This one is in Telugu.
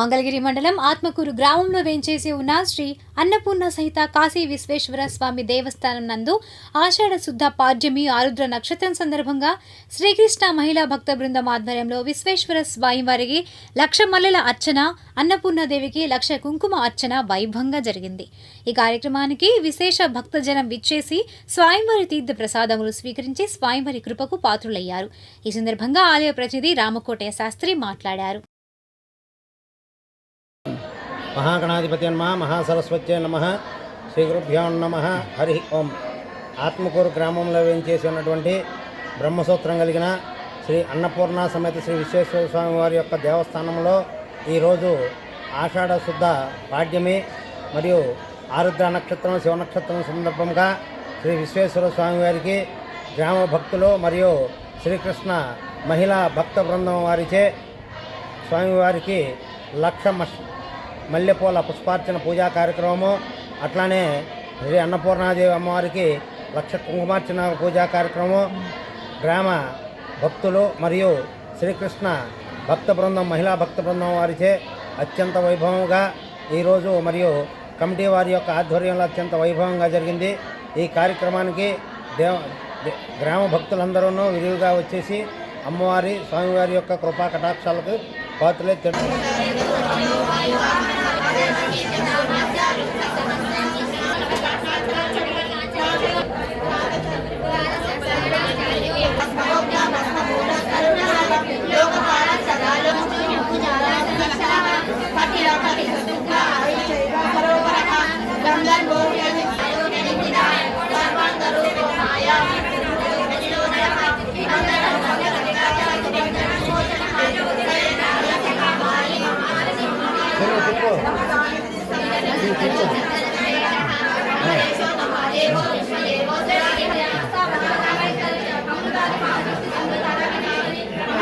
మంగళగిరి మండలం ఆత్మకూరు గ్రామంలో వేంచేసి ఉన్న శ్రీ అన్నపూర్ణ సహిత కాశీ విశ్వేశ్వర స్వామి దేవస్థానం నందు ఆషాఢ శుద్ధ పాడ్యమి ఆరుద్ర నక్షత్రం సందర్భంగా శ్రీకృష్ణ మహిళా భక్త బృందం ఆధ్వర్యంలో విశ్వేశ్వర స్వామి వారికి లక్ష మల్లెల అర్చన అన్నపూర్ణదేవికి లక్ష కుంకుమ అర్చన వైభవంగా జరిగింది. ఈ కార్యక్రమానికి విశేష భక్తజనం విచ్చేసి స్వామివారి తీర్థ ప్రసాదములు స్వీకరించి స్వామివారి కృపకు పాత్రులయ్యారు. ఈ సందర్భంగా ఆలయ ప్రతినిధి రామకోటయ్య శాస్త్రి మాట్లాడారు. మహాగణాధిపతి నమ మహాసరస్వత్యే నమ శ్రీ గురుభ్యో నమ హరి ఓం. ఆత్మకూరు గ్రామంలో వేయించేసి ఉన్నటువంటి బ్రహ్మసూత్రం కలిగిన శ్రీ అన్నపూర్ణ సమేత శ్రీ విశ్వేశ్వర స్వామి వారి యొక్క దేవస్థానంలో ఈరోజు ఆషాఢ శుద్ధ పాడ్యమి మరియు ఆరుద్ర నక్షత్రం శివ నక్షత్రం సందర్భంగా శ్రీ విశ్వేశ్వర స్వామి వారికి గ్రామ భక్తులు మరియు శ్రీకృష్ణ మహిళా భక్త బృందం వారిచే స్వామివారికి లక్ష మల్లెపూల పుష్పార్చన పూజా కార్యక్రమము అట్లానే శ్రీ అన్నపూర్ణాదేవి అమ్మవారికి లక్ష కుంకుమార్చన పూజా కార్యక్రమం గ్రామ భక్తులు మరియు శ్రీకృష్ణ భక్త బృందం మహిళా భక్త బృందం వారిచే అత్యంత వైభవంగా ఈరోజు మరియు కమిటీ వారి యొక్క ఆధ్వర్యంలో అత్యంత వైభవంగా జరిగింది. ఈ కార్యక్రమానికి దేవ గ్రామ భక్తులందరూ విరివిగా వచ్చేసి అమ్మవారి స్వామివారి యొక్క కృపా కటాక్షాలకు పాత్రలే తెలుసు 我们是共产主义接班。